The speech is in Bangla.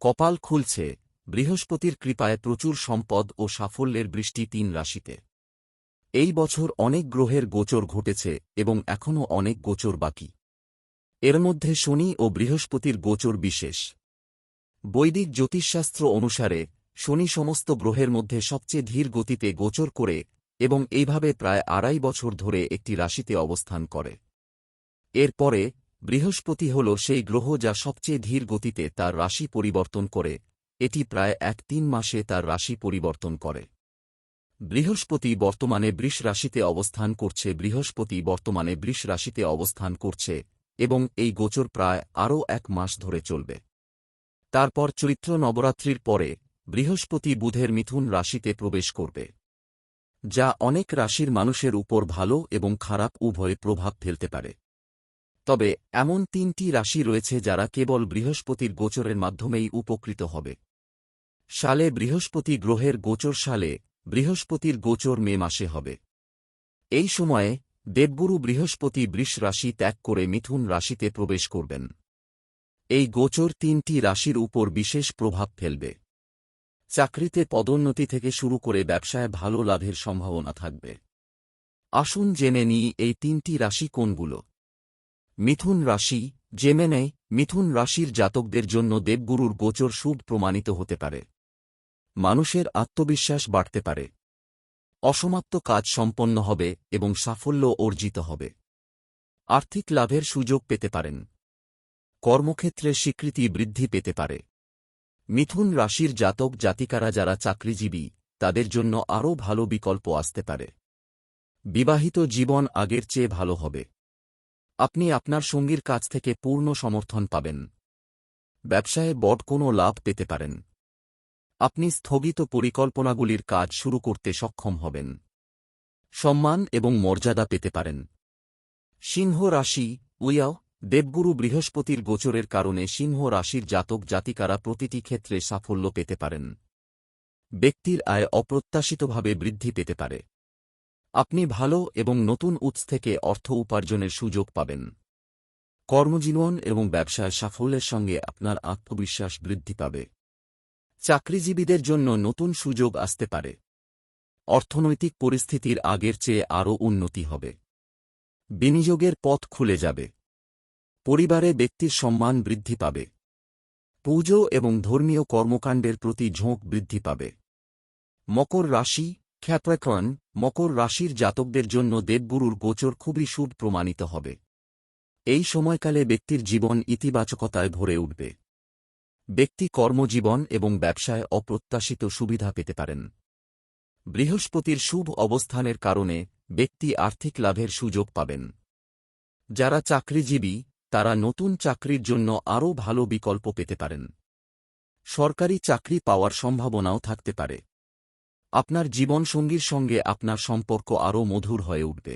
কপাল খুলছে, বৃহস্পতির কৃপায় প্রচুর সম্পদ ও সাফল্যের বৃষ্টি তিন রাশিতে। এই বছর অনেক গ্রহের গোচর ঘটেছে এবং এখনও অনেক গোচর বাকি। এর মধ্যে শনি ও বৃহস্পতির গোচর বিশেষ। বৈদিক জ্যোতিষশাস্ত্র অনুসারে, শনি সমস্ত গ্রহের মধ্যে সবচেয়ে ধীর গতিতে গোচর করে এবং এইভাবে প্রায় আড়াই বছর ধরে একটি রাশিতে অবস্থান করে। এরপরে বৃহস্পতি হল সেই গ্রহ যা সবচেয়ে ধীর গতিতে তার রাশি পরিবর্তন করে। এটি প্রায় এক তিন মাসে তার রাশি পরিবর্তন করে। বৃহস্পতি বর্তমানে বৃষ রাশিতে অবস্থান করছে, বৃহস্পতি বর্তমানে বৃষ রাশিতে অবস্থান করছে এবং এই গোচর প্রায় আরও এক মাস ধরে চলবে। তারপর চৈত্র নবরাত্রির পরে বৃহস্পতি বুধের মিথুন রাশিতে প্রবেশ করবে, যা অনেক রাশির মানুষের উপর ভালো এবং খারাপ উভয়ে প্রভাব ফেলতে পারে। তবে, এমন তিনটি রাশি রয়েছে যারা কেবল বৃহস্পতির গোচরের মাধ্যমেই উপকৃত হবে। সালে বৃহস্পতি গ্রহের গোচর সালে, বৃহস্পতির গোচর মে মাসে হবে। এই সময়ে, দেবগুরু বৃহস্পতি বৃষ রাশি ত্যাগ করে মিথুন রাশিতে প্রবেশ করবেন। এই গোচর তিনটি রাশির উপর বিশেষ প্রভাব ফেলবে। চাকরিতে পদোন্নতি থেকে শুরু করে ব্যবসায় ভালো লাভের সম্ভাবনা থাকবে। আসুন জেনে নিই এই তিনটি রাশি কোনগুলো। মিথুন রাশি, জেমেনে, মিথুন রাশির জাতকদের জন্য দেবগুরুর গোচর শুভ প্রমাণিত হতে পারে। মানুষের আত্মবিশ্বাস বাড়তে পারে। অসমাপ্ত কাজ সম্পন্ন হবে এবং সাফল্য অর্জিত হবে। আর্থিক লাভের সুযোগ পেতে পারেন। কর্মক্ষেত্রে স্বীকৃতি বৃদ্ধি পেতে পারে। মিথুন রাশির জাতক জাতিকারা যারা চাকরিজীবী, তাদের জন্য আরও ভালো বিকল্প আসতে পারে। বিবাহিত জীবন আগের চেয়ে ভালো হবে। আপনি আপনার সঙ্গীর কাছ থেকে পূর্ণ সমর্থন পাবেন। ব্যবসায় বট কোনো লাভ পেতে পারেন। আপনি স্থগিত পরিকল্পনাগুলির কাজ শুরু করতে সক্ষম হবেন। সম্মান এবং মর্যাদা পেতে পারেন। সিংহ রাশি, উইয়াও, দেবগুরু বৃহস্পতির গোচরের কারণে সিংহ রাশির জাতক জাতিকারা প্রতিটি ক্ষেত্রে সাফল্য পেতে পারেন। ব্যক্তির আয় অপ্রত্যাশিতভাবে বৃদ্ধি পেতে পারে। আপনি ভালো এবং নতুন উৎস থেকে অর্থ উপার্জনের সুযোগ পাবেন। কর্মজীবন এবং ব্যবসায় সাফল্যের সঙ্গে আপনার আত্মবিশ্বাস বৃদ্ধি পাবে। চাকরিজীবীদের জন্য নতুন সুযোগ আসতে পারে। অর্থনৈতিক পরিস্থিতির আগের চেয়ে আরও উন্নতি হবে। বিনিয়োগের পথ খুলে যাবে। পরিবারে ব্যক্তির সম্মান বৃদ্ধি পাবে। পুজো এবং ধর্মীয় কর্মকাণ্ডের প্রতি ঝোঁক বৃদ্ধি পাবে। মকর রাশি খ্যাপ্রাকন মকর রাশির জাতকদের জন্য দেবগুরুর গোচর খুবই শুভ প্রমাণিত হবে। এই সময়কালে ব্যক্তির জীবন ইতিবাচকতায় ভরে উঠবে। ব্যক্তি কর্মজীবন এবং ব্যবসায় অপ্রত্যাশিত সুবিধা পেতে পারেন। বৃহস্পতির শুভ অবস্থানের কারণে ব্যক্তি আর্থিক লাভের সুযোগ পাবেন। যারা চাকরিজীবী, তারা নতুন চাকরির জন্য আরও ভালো বিকল্প পেতে পারেন। সরকারি চাকরি পাওয়ার সম্ভাবনাও থাকতে পারে। আপনার জীবনসঙ্গীর সঙ্গে আপনার সম্পর্ক আরও মধুর হয়ে উঠবে।